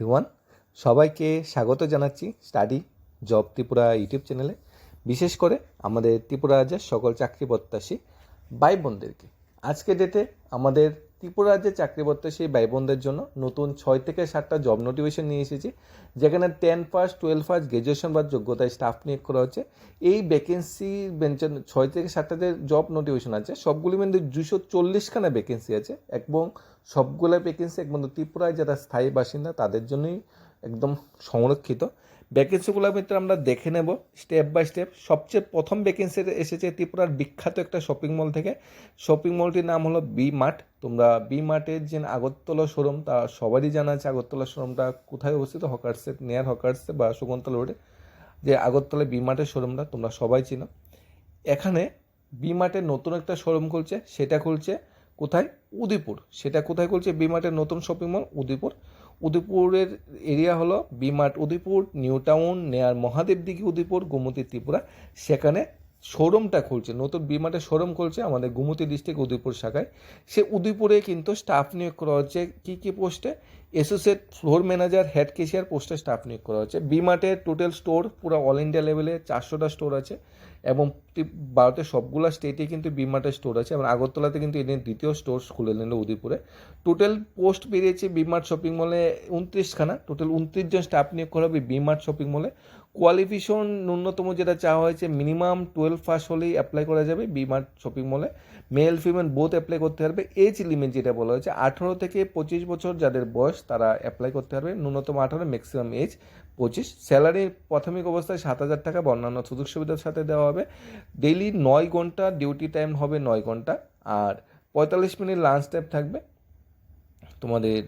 রিওয়ান সবাইকে স্বাগত জানাচ্ছি স্টাডি জব ত্রিপুরা ইউটিউব চ্যানেলে। বিশেষ করে আমাদের ত্রিপুরা রাজ্যের সকল চাকরি প্রত্যাশী ভাই বোনদেরকে। আজকে ডেটে আমাদের ত্রিপুরা রাজ্যের চাকরি সেই ভাই বোনদের জন্য নতুন ছয় থেকে সাতটা জব নোটিফিকেশন নিয়ে এসেছি, যেখানে ten pass twelve pass graduation বা যোগ্যতায় স্টাফ নিয়োগ করা হচ্ছে। এই ভ্যাকেন্সি বেঞ্চন ছয় থেকে সাতটা যে জব নোটিফিকেশন আছে, সবগুলি মধ্যে দুশো চল্লিশখানা ভ্যাকেন্সি আছে। এবং সবগুলো ভ্যাকেন্সি একমাত্র ত্রিপুরায় যারা স্থায়ী বাসিন্দা, তাদের জন্যই একদম সংরক্ষিত। ভ্যাকেন্সিগুলোর ভিতরে আমরা দেখে নেব স্টেপ বাই স্টেপ সবচেয়ে প্রথম ভ্যাকেন্সি এসেছে ত্রিপুরার বিখ্যাত একটা শপিং মল থেকে। শপিং মলটির নাম হলো বি মার্ট তোমরা বি মার্টের যে আগরতলা শোরুম তা সবারই জানা আছে আগরতলা শোরুমটা কোথায় অবস্থিত? হকার্সে নেয়ার হকার্সে বা শকুন্তলা রোডে যে আগরতলা বি মার্টের শোরুমটা তোমরা সবাই চিনো। এখানে বি মার্টের নতুন একটা শোরুম খুলছে, সেটা খুলছে কোথায়? উদয়পুর। সেটা কোথায় খুলছে? বি মার্টের নতুন শপিং মল উদয়পুর। উদয়পুরের এরিয়া হলো B Mart Udaipur, new town, near Mahadev Dighi Udaipur, Gomti Tripura. সেখানে শোরুমটা খুলছে, নতুন বি মার্টের শোরুম খুলছে আমাদের গোমতী ডিস্ট্রিক্ট উদয়পুর শাখায়। সে উদয়পুরে কিন্তু স্টাফ নিয়োগ করা হচ্ছে, কী কী পোস্টে? Associate floor manager head cashier পোস্টে স্টাফ নিয়োগ করা হচ্ছে। বি মার্টের টোটাল স্টোর পুরো অল ইন্ডিয়া লেভেলে চারশোটা স্টোর আছে। এবং ভারতের সবগুলো স্টেটে কিন্তু বিমাটা স্টোর আছে। এবং আগরতলাতে কিন্তু এদের দ্বিতীয় স্টোর খুলে নিল উদয়পুরে। টোটাল পোস্ট বেরিয়েছে বিমার্ট শপিং মলে উনত্রিশখানা। টোটাল উনত্রিশ জন স্টাফ নিয়োগ করা হবে বিমার্ট শপিং মলে কোয়ালিফিকেশন ন্যূনতম যেটা চাওয়া হয়েছে মিনিমাম টুয়েলভ পাস হলেই অ্যাপ্লাই করা যাবে বি মার্ট শপিং মলে মেল ফিমেল বোথ অ্যাপ্লাই করতে পারবে। এজ লিমিট যেটা বলা হয়েছে, আঠারো থেকে পঁচিশ বছর যাদের বয়স তারা অ্যাপ্লাই করতে পারবে। ন্যূনতম আঠারো ম্যাক্সিমাম এজ পঁচিশ। স্যালারি প্রাথমিক অবস্থায় সাত হাজার টাকা বা অন্যান্য সুযোগ সুবিধার সাথে দেওয়া হবে। ডেইলি নয় ঘণ্টা ডিউটি টাইম হবে নয় ঘণ্টা। আর পঁয়তাল্লিশ মিনিট লাঞ্চ টাইম থাকবে। তোমাদের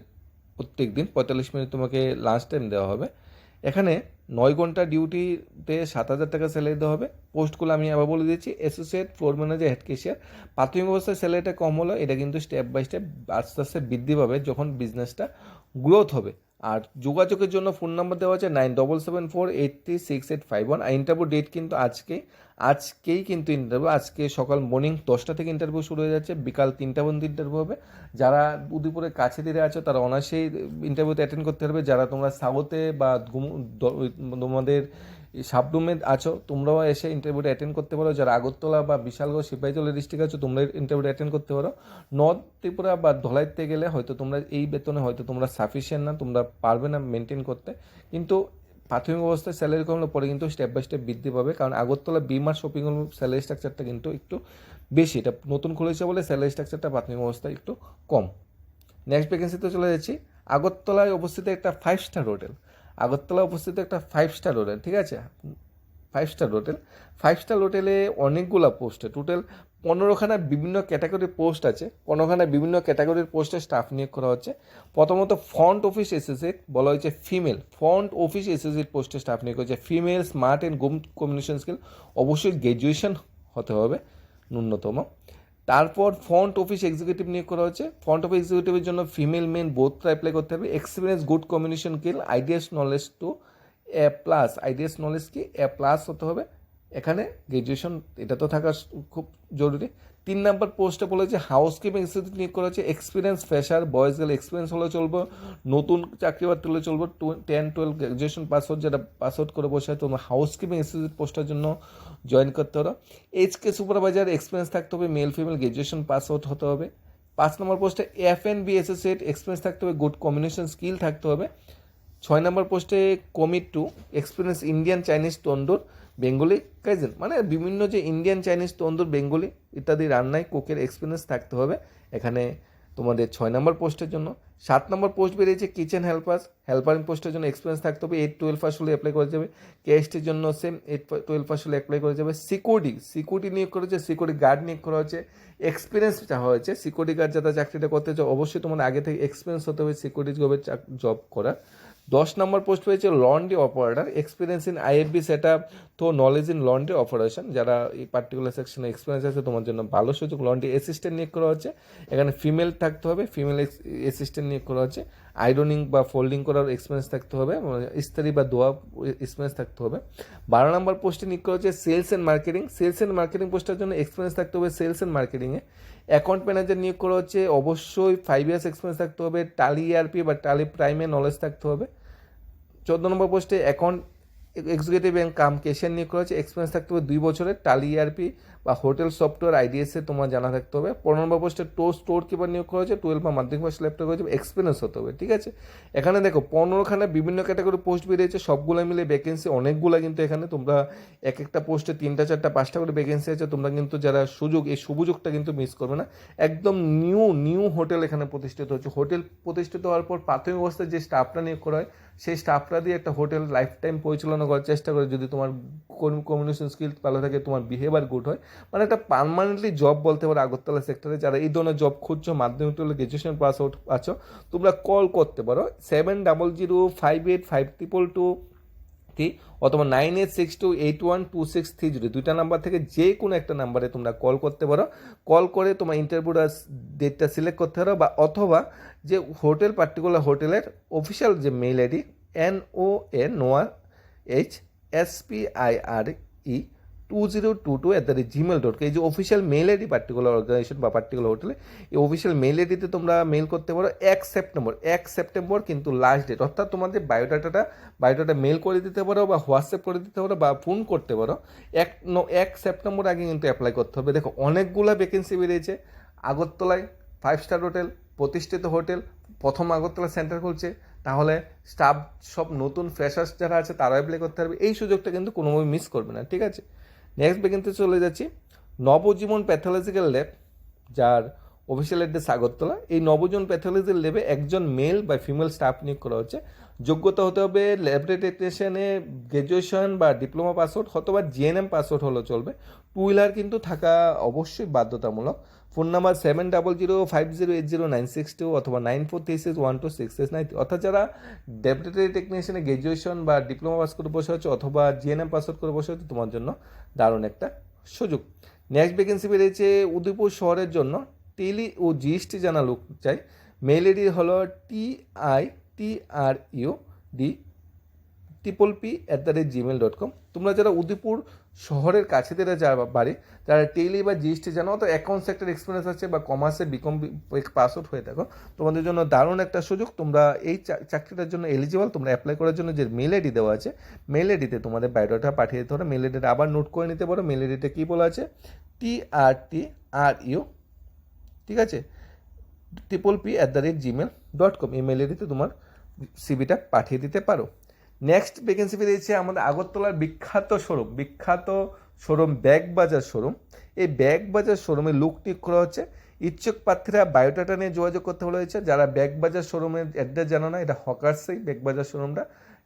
প্রত্যেক দিন পঁয়তাল্লিশ মিনিট তোমাকে লাঞ্চ টাইম দেওয়া হবে। এখানে নয় ঘণ্টা ডিউটিতে সাত হাজার টাকা স্যালারি দেওয়া হবে। পোস্টগুলো আমি আবার বলে দিচ্ছি associate floor manager head cashier প্রাথমিক অবস্থায় স্যালারিটা কম হলো, এটা কিন্তু স্টেপ বাই স্টেপ আস্তে আস্তে বৃদ্ধি পাবে যখন বিজনেসটা গ্রোথ হবে। আর যোগাযোগের জন্য ফোন নাম্বার দেওয়া আছে nine double seven four eight three six eight five one. আর ইন্টারভিউ ডেট কিন্তু আজকে, আজকেই কিন্তু ইন্টারভিউ আজকে সকাল মর্নিং দশটা থেকে ইন্টারভিউ শুরু হয়ে যাচ্ছে, বিকাল তিনটা পর্যন্ত ইন্টারভিউ হবে। যারা উদয়পুরের কাছে দিয়ে আছো, তারা অনায়াসেই ইন্টারভিউতে অ্যাটেন্ড করতে পারবে। যারা তোমরা সাউথে বা তোমাদের সাবরুমে আছো, তোমরাও এসে ইন্টারভিউটা অ্যাটেন্ড করতে পারো। যারা আগরতলা বা বিশালগড় সিপাহীজলা ডিস্ট্রিক্ট আছো, তোমরা ইন্টারভিউটা অ্যাটেন্ড করতে পারো। নর্থ ত্রিপুরা বা ধলাইতে গেলে হয়তো তোমরা এই বেতনে হয়তো তোমরা সাফিসিয়েন্ট না, তোমরা পারবে না মেনটেন করতে। কিন্তু প্রাথমিক অবস্থায় স্যালারি কমলে পরে কিন্তু স্টেপ বাই স্টেপ বৃদ্ধি পাবে। কারণ আগরতলা বিমার শপিং মল স্যালারি স্ট্রাকচারটা কিন্তু একটু বেশি। এটা নতুন খুলেছে বলে স্যালারি স্ট্রাকচারটা প্রাথমিক অবস্থায় একটু কম। নেক্সট ভ্যাকেন্সিতে চলে যাচ্ছি। আগরতলায় অবস্থিত একটা ফাইভ স্টার হোটেল আগরতলায় অবস্থিত একটা ফাইভ স্টার হোটেল ঠিক আছে? Five star hotel five star হোটেলে অনেকগুলো পোস্টে টোটাল পনেরোখানা বিভিন্ন ক্যাটাগরির পোস্ট আছে। পনেরোখানা বিভিন্ন ক্যাটাগরির পোস্টে স্টাফ নিয়োগ করা হচ্ছে। প্রথমত ফ্রন্ট অফিস এসোসিয়েট বলা হয়েছে ফিমেল ফ্রন্ট অফিস এসোসিয়েট পোস্টে স্টাফ নিয়োগ হচ্ছে। Female smart and groom communication skill অবশ্যই গ্র্যাজুয়েশন হতে হবে, ন্যূনতম। তারপর ফ্রন্ট অফিস এক্সিকিউটিভ নিয়োগ করা হয়েছে। ফ্রন্ট অফিস এক্সিকিউটিভের জন্য ফিমেল মেন বোথটা অ্যাপ্লাই করতে হবে। Experience good communication skill ideas knowledge to A plus ideas knowledge কি? এ প্লাস হতে হবে। এখানে গ্র্যাজুয়েশন এটা তো থাকা খুব জরুরি। তিন নাম্বার পোস্টে বলেছে হাউসকিপিং ইনস্টিটিউট নিয়োগ করা হচ্ছে এক্সপিরিয়েন্স ফ্রেশার বয়েজ গেলে এক্সপিরিয়েন্স হলে চলবো, নতুন চাকরি বাকরি হলে চলবো ten twelve graduation pass out যেটা পাস আউট করে বসে আছে, তোমরা হাউসকিপিং ইনস্টিটিউট পোস্টের জন্য জয়েন করতে পারো। এইচ কে সুপারভাইজার এক্সপিরিয়েন্স থাকতে হবে male female graduation pass out হতে হবে। পাঁচ নম্বর পোস্টে F N B associate experience থাকতে হবে গুড কমিউনিকেশন স্কিল থাকতে হবে। ছয় নম্বর পোস্টে commis two experience Indian Chinese tandoor Bengali, kaizen মানে বিভিন্ন যে ইন্ডিয়ান চাইনিজ তন্দুর বেঙ্গলি ইত্যাদি রান্নায় কুকের এক্সপিরিয়েন্স থাকতে হবে। এখানে তোমাদের ছয় নম্বর পোস্টের জন্য। সাত নম্বর পোস্ট বেরিয়েছে কিচেন হেল্পার হেল্পারিং পোস্টের জন্য এক্সপিরিয়েন্স থাকতে হবে। এইট টুয়েলভ পাস হলে অ্যাপ্লাই করা যাবে। কেএসটির জন্য সেম এইট টুয়েলভ পাস হলে অ্যাপ্লাই করা যাবে। সিকিউরিটি সিকিউরিটি নিয়োগ করা হচ্ছে সিকিউরিটি গার্ড নিয়োগ করা হচ্ছে এক্সপিরিয়েন্স চাওয়া হয়েছে। সিকিউরিটি গার্ড যারা চাকরিটা করতে চাও অবশ্যই তোমার আগে থেকে এক্সপিরিয়েন্স হতে হবে সিকিউরিটি জবের জব করার। দশ নম্বর পোস্ট পেয়েছে laundry operator experience in IFB set up তো নলেজ ইন লন্ড্রি অপারেশন যারা এই পার্টিকুলার সেকশনে এক্সপিরিয়েন্স আছে, তোমার জন্য ভালো সুযোগ। লন্ড্রি অ্যাসিস্ট্যান্ট নিয়োগ করা হচ্ছে। এখানে ফিমেল থাকতে হবে ফিমেল অ্যাসিস্ট্যান্ট নিয়োগ করা হচ্ছে। আয়রনিং বা ফোল্ডিং করার এক্সপিরিয়েন্স থাকতে হবে মানে ইস্তারি বা দোয়া এক্সপিরিয়েন্স থাকতে হবে। বারো নম্বর পোস্টে নিয়োগ করা হচ্ছে sales and marketing sales and marketing পোস্টের জন্য এক্সপিরিয়েন্স থাকতে হবে সেলস অ্যান্ড মার্কেটিংয়ে অ্যাকাউন্ট ম্যানেজার নিয়োগ করা হচ্ছে, অবশ্যই ফাইভ ইয়ার্স এক্সপিরিয়েন্স থাকতে হবে টালি ইআরপি বা টালি প্রাইমে নলেজ থাকতে হবে। চোদ্দ নম্বর পোস্টে account executive bank cum cashier নিয়োগ করা হয়েছে। এক্সপিরিয়েন্স থাকতে হবে দুই বছরের টালি ইআরপি বা হোটেল সফটওয়্যার আইডিএসে তোমার জানা থাকতে হবে। পনেরো নম্বর পোস্টে টো স্টোর কিপার নিয়োগ করা হয়েছে টুয়েলভ বা মাধ্যমিক পাশ ল্যাপটপ করেছে এক্সপিরিয়েন্স হতে হবে, ঠিক আছে? এখানে দেখো, পনেরোখানে বিভিন্ন ক্যাটাগরি পোস্ট বেরিয়েছে, সবগুলো মিলে ভ্যাকেন্সি অনেকগুলো কিন্তু এখানে তোমরা এক একটা পোস্টে তিনটা, চারটা, পাঁচটা করে ভ্যাকেন্সি আছে, তোমরা কিন্তু যারা সুযোগ, এই সুযোগটা কিন্তু মিস করবে না। একদম নিউ নিউ হোটেল এখানে প্রতিষ্ঠিত হচ্ছে। হোটেল প্রতিষ্ঠিত হওয়ার পর প্রাথমিক অবস্থায় যে স্টাফটা নিয়োগ করা হয়, সেই স্টাফটা দিয়ে একটা হোটেল লাইফ টাইম পরিচালনা করার চেষ্টা করে। যদি তোমার কমিউনিকেশন স্কিল ভালো থাকে, তোমার বিহেভিয়ার গুড হয় মানে একটা পারমানেন্টলি জব বলতে পারো আগরতলা সেক্টরে যারা এই ধরনের জব খুঁজছো, মাধ্যমিক টুয়েলভ গ্রাজুয়েশন পাস আউট আছো, তোমরা কল করতে পারো seven double zero five eight five triple two three অথবা nine eight six two eight one two six three zero দুইটা নাম্বার থেকে যে কোনো একটা নাম্বারে তোমরা কল করতে পারো। কল করে তোমার ইন্টারভিউটা ডেটটা সিলেক্ট করতে পারো বা অথবা যে হোটেল পার্টিকুলার হোটেলের অফিসিয়াল যে mail ID N O N নোয়ার H S P I R E two zero two two at the rate Gmail dot এই যে official mail ID particular organisation বা পার্টিকুলার হোটেলে এই অফিসিয়াল মেল আইডিতে তোমরা mail করতে পারো এক সেপ্টেম্বর এক সেপ্টেম্বর কিন্তু লাস্ট ডেট অর্থাৎ তোমাদের বায়োডাটাটা বায়োডাটা মেল করে দিতে পারো বা হোয়াটসঅ্যাপ করে দিতে পারো বা ফোন করতে পারো। এক এক সেপ্টেম্বর আগে কিন্তু অ্যাপ্লাই করতে হবে। দেখো, অনেকগুলো ভ্যাকেন্সি বেরিয়েছে। আগরতলায় ফাইভ স্টার হোটেল প্রতিষ্ঠিত হোটেল প্রথম আগরতলা সেন্টার খুলছে। তাহলে স্টাফ সব নতুন ফ্রেশার্স যারা আছে তারা অ্যাপ্লাই করতে পারবে। এই সুযোগটা কিন্তু কোনোভাবে মিস করবে না, ঠিক আছে? নেক্সট ভ্যাকেন্সি চলে যাচ্ছি। নবজীবন প্যাথোলজিক্যাল ল্যাব যার অফিসিয়াল অ্যাড্রেস আগরতলা এই নবজন প্যাথোলজিক্যাল ল্যাবে একজন মেল বা ফিমেল স্টাফ নিয়োগ করা হচ্ছে। যোগ্যতা হতে হবে ল্যাবরেটরি টেকনিশিয়ানে গ্র্যাজুয়েশন বা ডিপ্লোমা পাসওয়ার্ড অথবা জিএনএম পাসওয়ার্ড হলেও চলবে। টু হুইলার কিন্তু থাকা অবশ্যই বাধ্যতামূলক। Phone number seven double zero five zero eight zero nine six two অথবা nine four three six one two six six nine অর্থাৎ যারা ল্যাবরেটরি টেকনিশিয়ানে গ্র্যাজুয়েশন বা ডিপ্লোমা পাস করে বসে হচ্ছে অথবা জিএনএম পাসওয়ার্ড করে বসে হচ্ছে তোমার জন্য দারুণ একটা সুযোগ। নেক্সট ভ্যাকেন্সি বেরিয়েছে উদয়পুর শহরের জন্য। টেলি ও জিএসটি জানা লোক চাই। মেল আইডি হলো T I, T R U, D triple P at the rate Gmail dot com তোমরা যারা উদয়পুর শহরের কাছে যারা যা বাড়ি যারা টেলি বা জিএসটি জানো তো অ্যাকাউন্ট সেক্টর এক্সপিরিয়েন্স আছে বা কমার্সে বিকম পাস আউট হয়ে থাকো। তোমাদের জন্য দারুণ একটা সুযোগ, তোমরা এই চাকরিটার জন্য এলিজিবল তোমরা অ্যাপ্লাই করার জন্য যে মেল আইডি দেওয়া আছে মেল আইডিতে তোমাদের বায়োডাটা পাঠিয়ে দিতে হবে। মেল আইডিটা আবার নোট করে নিতে পারো। মেল আইডিতে কী বলা আছে? টি আর টি আর ইউ ঠিক আছে? Triple P at the rate Gmail dot com email আইডিতে তোমার সিবিটা পাঠিয়ে দিতে পারো। নেক্সট ভ্যাকেন্সি বেরিয়েছে আমাদের আগরতলার বিখ্যাত শোরুম বিখ্যাত শোরুম ব্যাগ বাজার শোরুম এই ব্যাগ বাজার শোরুমে লুক টিক করা হচ্ছে। ইচ্ছুক প্রার্থীরা বায়োডাটা নিয়ে যোগাযোগ করতে হয়েছে যারা ব্যাগ বাজার শোরুমের অ্যাড্রেস জানো না, এটা হকার্সেই ব্যাগ বাজার শোরুমটা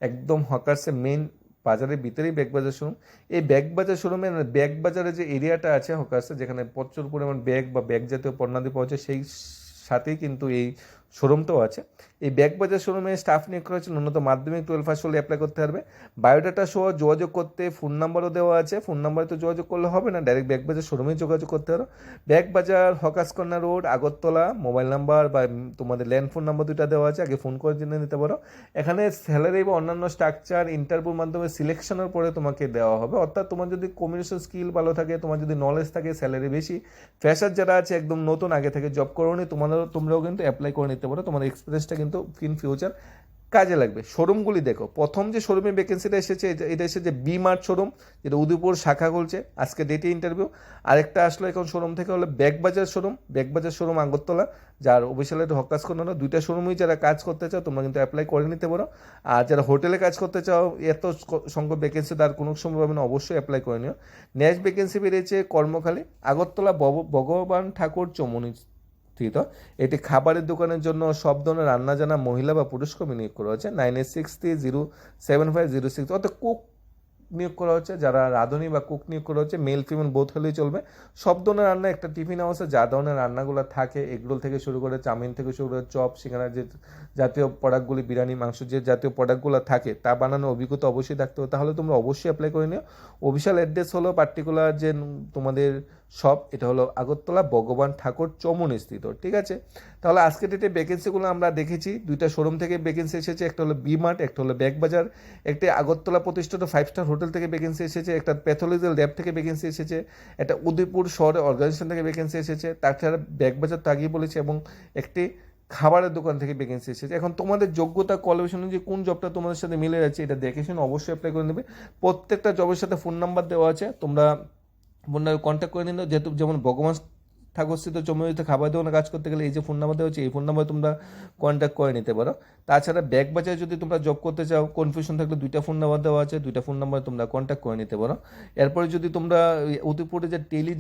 একদম হকার্সে মেন বাজারের ভিতরেই ব্যাগ বাজার শোরুম এই ব্যাগ বাজার শোরুমে ব্যাগ বাজারের যে এরিয়াটা আছে হকার্সে, যেখানে প্রচুর পরিমাণ ব্যাগ বা ব্যাগ জাতীয় পণ্যাদি পাওয়া যায়, সেই সাথেই কিন্তু এই শোরুমটাও আছে। এই ব্যাগ বাজার শোরুমে স্টাফ নিয়োগ করা হচ্ছে ন্যূনতম মাধ্যমিক টুয়েলভ পাস হলে অ্যাপ্লাই করতে পারবে। বায়োডাটা সহ যোগাযোগ করতে ফোন নাম্বারও দেওয়া আছে। ফোন নাম্বারে তো যোগাযোগ করলে হবে না ডাইরেক্ট ব্যাগ বাজার শোরুমেই যোগাযোগ করতে পারো। Bag Bazar, hawkers corner road, Agartala mobile number বা তোমাদের ল্যান্ড ফোন নাম্বার দুটা দেওয়া আছে। আগে ফোন করে জেনে নিতে পারো। এখানে স্যালারি বা অন্যান্য স্ট্রাকচার ইন্টারভিউর মাধ্যমে সিলেকশনের পরে তোমাকে দেওয়া হবে। অর্থাৎ তোমার যদি কমিউনিকেশন স্কিল ভালো থাকে, তোমার যদি নলেজ থাকে স্যালারি বেশি। ফ্রেশার যারা আছে, একদম নতুন, আগে থেকে জব করো নি তোমাদের তোমরাও কিন্তু অ্যাপ্লাই করে নিতে পারো তোমার এক্সপিরিয়েন্সটা কিন্তু ইন ফিউচার কাজে লাগবে। শোরুমগুলি দেখো, প্রথম যে শোরুমে ভ্যাকেন্সিটা এসেছে, এটা- এসেছে বি মার্ট শোরুম, যেটা উদয়পুর শাখা খুলছে, আজকে ডেটে ইন্টারভিউ আরেকটা আসলো এখন শোরুম থেকে হলো ব্যাগবাজার শোরুম ব্যাগবাজার শোরুম আগরতলা, যার অফিসিয়াল হকাস না দুইটা শোরুমেই যারা কাজ করতে চাও, তোমরা কিন্তু অ্যাপ্লাই করে নিতে পারো। আর যারা হোটেলে কাজ করতে চাও, এত সংখ্যক ভ্যাকেন্সি তার কোনো সময় পাবে না, অবশ্যই অ্যাপ্লাই করে নিও। নেক্সট ভ্যাকেন্সি বেরিয়েছে কর্মখালী, আগরতলা ভগবান ঠাকুর চমনি স্থিত এটি খাবারের দোকানের জন্য সব ধরনের রান্না জানা মহিলা বা পুরুষ কর্মী নিয়োগ করা হয়েছে nine eight six three zero seven five zero six অর্থাৎ কুক নিয়োগ করা হচ্ছে। যারা রাঁধুনি বা কুক নিয়োগ করা হচ্ছে, মেল ফিমেল বোথ হলেই চলবে। সব ধরনের রান্না একটা টিফিন হাউসে যা ধরনের রান্নাগুলো থাকে এগরোল থেকে শুরু করে চাউমিন থেকে শুরু করে চপ সিঙ্গারা যে জাতীয় প্রোডাক্টগুলি বিরিয়ানি, মাংস যে জাতীয় প্রোডাক্টগুলো থাকে, তা বানানোর অভিজ্ঞতা অবশ্যই থাকতে হবে। তাহলে তোমরা অবশ্যই অ্যাপ্লাই করে নিও। অফিসিয়াল অ্যাড্রেস হলো পার্টিকুলার যে তোমাদের শপ এটা হলো আগরতলা, ভগবান ঠাকুর, চমন স্থিত, ঠিক আছে? তাহলে আজকে ডেটে ভ্যাকেন্সিগুলো আমরা দেখেছি। দুইটা শোরুম থেকে ভ্যাকেন্সি এসেছে, একটা হলো বি মার্ট, একটা হলো ব্যাগ বাজার, একটি আগরতলা প্রতিষ্ঠিত ফাইভ স্টার হোটেল থেকে ভ্যাকেন্সি এসেছে, একটা প্যাথোলজিক্যাল ল্যাব থেকে ভ্যাকেন্সি এসেছে, একটা উদয়পুর শহরে অর্গানাইজেশন থেকে ভ্যাকেন্সি এসেছে, তাছাড়া ব্যাগ বাজার তো আগেই বলেছি, এবং একটি খাবারের দোকান থেকে ভ্যাকেন্সি এসেছে। এখন তোমাদের যোগ্যতা কোয়ালিফিকেশন অনুযায়ী কোন জবটা তোমাদের সাথে মিলে যাচ্ছে, এটা দেখে শুনে অবশ্যই অ্যাপ্লাই করে নেবে। প্রত্যেকটা জবের সাথে ফোন নাম্বার দেওয়া আছে, তোমরা নাম্বার কন্ট্যাক্ট করে নিল, যেহেতু যেমন ভগবান ঠাকুর স্থিত জমিতে খাবার দোকানে কাজ করতে গেলে এই যে ফোন নাম্বার দেওয়া হচ্ছে এই ফোন নাম্বার তোমরা কন্ট্যাক্ট করে নিতে পারো। তাছাড়া ব্যাগ বাজারে যদি তোমরা জব করতে চাও কনফিউশন থাকলে দুইটা ফোন নাম্বার দেওয়া আছে, দুইটা ফোন নাম্বার তোমরা কন্ট্যাক্ট করে নিতে পারো। এরপরে যদি তোমরা অতিপুরে যে টেলি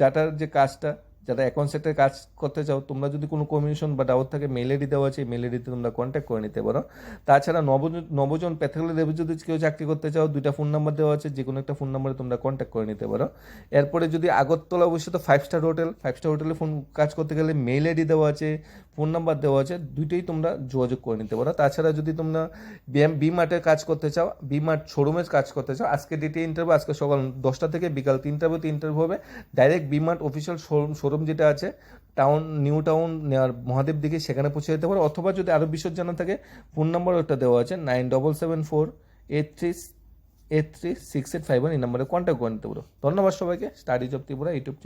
ডাটার যে কাজটা যারা অ্যাকাউন্ট কাজ করতে চাও, তোমরা যদি কোনো কমিশন বা ডাউট থাকে মেল আইডি দেওয়া আছে মেল আইডিতে তোমরা কন্ট্যাক্ট করে নিতে পারো। তাছাড়া নবজন নবজন প্যাথোলজি লেভেল যদি কেউ চাকরি করতে চাও, দুইটা ফোন নাম্বার দেওয়া আছে যে কোনো একটা ফোন নাম্বারে তোমরা কন্ট্যাক্ট করে নিতে পারো। এরপরে যদি আগরতলা অবশ্যই তো five star hotel five star হোটেলে ফোন কাজ করতে গেলে মেল আইডি দেওয়া আছে ফোন নাম্বার দেওয়া আছে, দুইটাই তোমরা যোগাযোগ করে নিতে পারো। তাছাড়া যদি তোমরা বিএম বি মার্টের কাজ করতে চাও বি মার্ট শোরুমের কাজ করতে চাও, আজকে ডেটে ইন্টারভিউ আজকে সকাল দশটা থেকে বিকাল তিনটা পর্যন্ত ইন্টারভিউ হবে। Direct B Mart official showroom showroom যেটা আছে টাউন নিউ টাউন মহাদেব দিকে সেখানে পৌঁছে যেতে পারো। অথবা যদি আরও বিশদ জানা থাকে ফোন নাম্বার ওটা দেওয়া আছে nine double seven four eight three eight three six eight five one এই নাম্বারে কন্ট্যাক্ট করে নিতে পারো। ধন্যবাদ সবাইকে। Study job Tripura YouTube